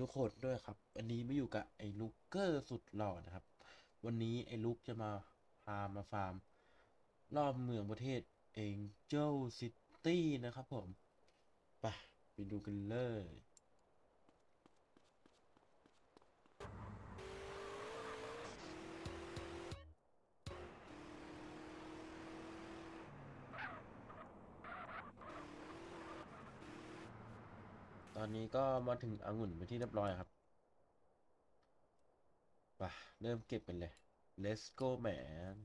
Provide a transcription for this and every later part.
ทุกคนด้วยครับวันนี้มาอยู่กับไอ้ลูกเกอร์สุดหล่อนะครับ วันนี้ไอ้ลูกจะมาพามาฟาร์ม รอบเมืองประเทศเองเจลซิตี้นะครับผม ไปไปดูกันเลย อนนี้ก็มาถึงองุ่นเป็นที่เรียบร้อยครับไปเริ่มเก็บกันเลย let's go man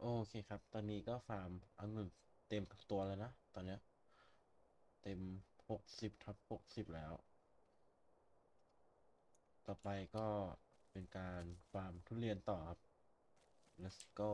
โอเคครับ ตอนนี้ก็ฟาร์มองุ่นเต็มตัวแล้วนะ ตอนเนี้ยเต็มหกสิบทับหกสิบแล้ว ต่อไปก็เป็นการฟาร์มทุเรียนต่อครับ let's go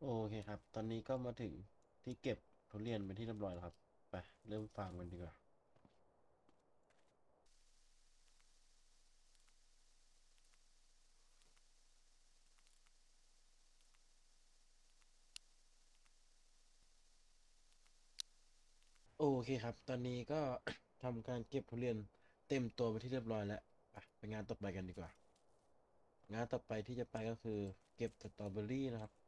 โอเคครับ ตอนนี้ก็มาถึงที่เก็บทุเรียนเป็นที่เรียบร้อยแล้วครับ ไป เริ่มฟาร์มกันดีกว่า โอเคครับ ตอนนี้ก็ ทำการเก็บทุเรียนเต็มตัวไปนที่เรียบร้อยแล้วไปไปงานต่อไปกันดีกว่า งานต่อไปที่จะไปก็คือ เก็บสตรอเบอรี่นะครับ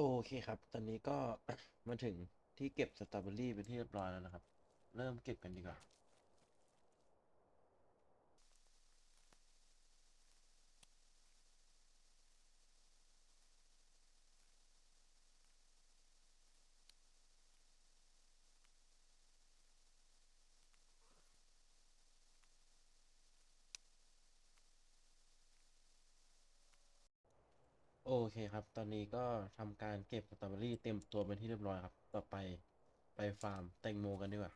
โอเคครับ ตอนนี้ก็ มาถึงที่เก็บสตรอเบอรี่เป็นที่เรียบร้อยแล้วนะครับ เริ่มเก็บกันดีกว่า โอเคครับ ตอนนี้ก็ทำการเก็บสตรอเบอรี่เต็มตัวเป็นที่เรียบร้อยครับ ต่อไปไปฟาร์มแตงโมกันดีกว่า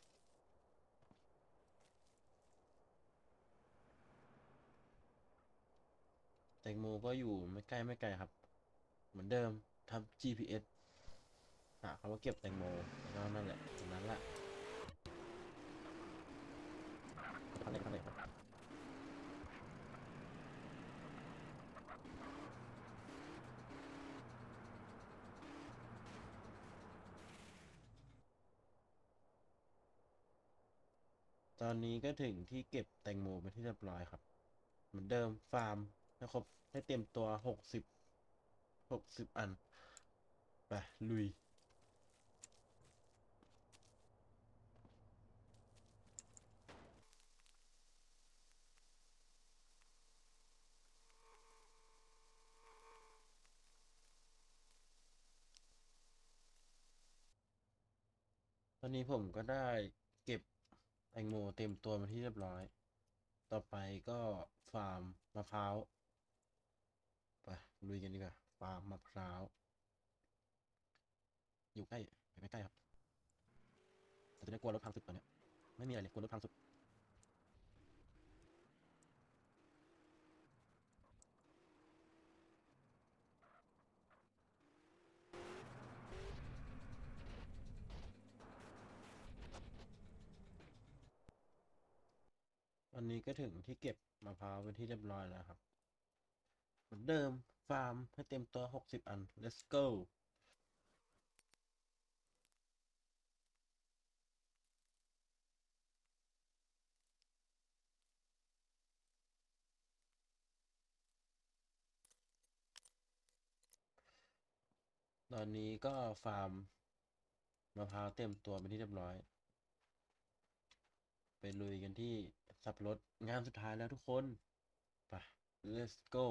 แตงโมก็อยู่ไม่ใกล้ไม่ไกลครับ เหมือนเดิมทำ GPS หาคำว่าเก็บแตงโมแล้วนั่นแหละตรงนั้นแหละทำเลยทำเลย ตอนนี้ก็ถึงที่เก็บแตงโมเป็นที่เรียบร้อยครับ เหมือนเดิมฟาร์มให้ครบให้เต็มตัวหกสิบหกสิบอัน ไป ลุย ตอนนี้ผมก็ได้เก็บ แตงโมเต็มตัวมาที่เรียบร้อย ต่อไปก็ฟาร์มมะพร้าว ไปลุยกันดีกว่า ฟาร์มมะพร้าว อยู่ใกล้ ไปไม่ใกล้ครับ แต่ตอนนี้กลัวรถพังสุดตอนเนี้ยไม่มีอะไรเลยกลัวรถพังสุด นี้ก็ถึงที่เก็บมะพร้าวเป็นที่เรียบร้อยแล้วครับ เหมือนเดิมฟาร์มให้เต็มตัว 60 อัน let's go ตอนนี้ก็ฟาร์มมะพร้าวเต็มตัวเป็นที่เรียบร้อย ไปลุยกันที่ สับรถงานสุดท้ายแล้วทุกคนไป let's go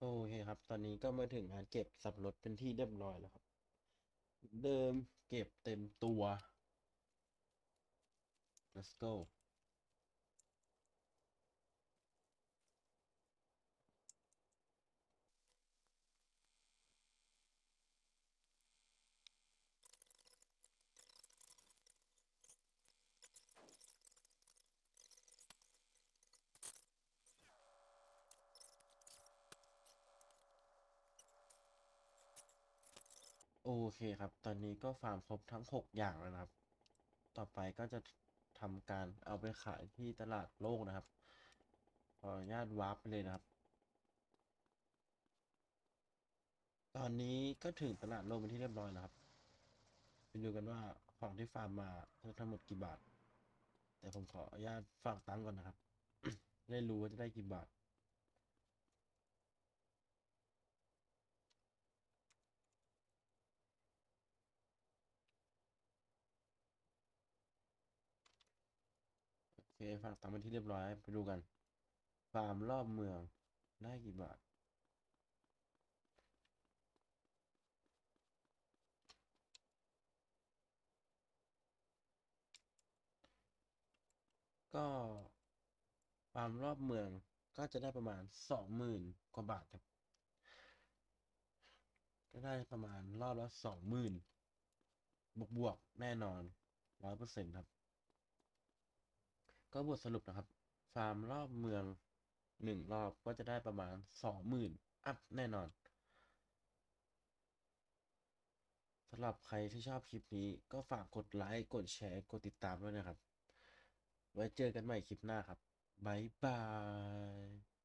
โอเคครับ ตอนนี้ก็มาถึงงานเก็บสับรถเป็นที่เรียบร้อยแล้วครับ เดิมเก็บเต็มตัว let's go โอเคครับ ตอนนี้ก็ฟาร์มครบทั้ง 6 อย่างแล้วนะครับ ต่อไปก็จะ ทำการเอาไปขายที่ตลาดโลกนะครับ ขออนุญาตวาร์ปไปเลยนะครับ ตอนนี้ก็ถึงตลาดโลกเป็นที่เรียบร้อยนะครับไปดูกันว่าของที่ฟาร์มมาทั้งหมดกี่บาท แต่ผมขออนุญาตฝากตังก่อนนะครับ ได้รู้ว่าจะได้กี่บาท โอเค ฝากตังค์เป็นที่เรียบร้อย ไปดูกัน ฟาร์มรอบเมืองได้กี่บาท ก็ฟาร์มรอบเมืองก็จะได้ประมาณสองหมื่นกว่าบาทครับ ก็ได้ประมาณรอบละสองหมื่นบวกบวกๆแน่นอนร้อยเปอร์เซ็นต์ครับ ก็บทสรุปนะครับ ฟาร์มรอบเมืองหนึ่งรอบก็จะได้ประมาณสองหมื่นอัพแน่นอนสำหรับใครที่ชอบคลิปนี้ก็ฝากกดไลค์ กดแชร์ กดติดตามด้วยนะครับ ไว้เจอกันใหม่คลิปหน้าครับ บ๊ายบาย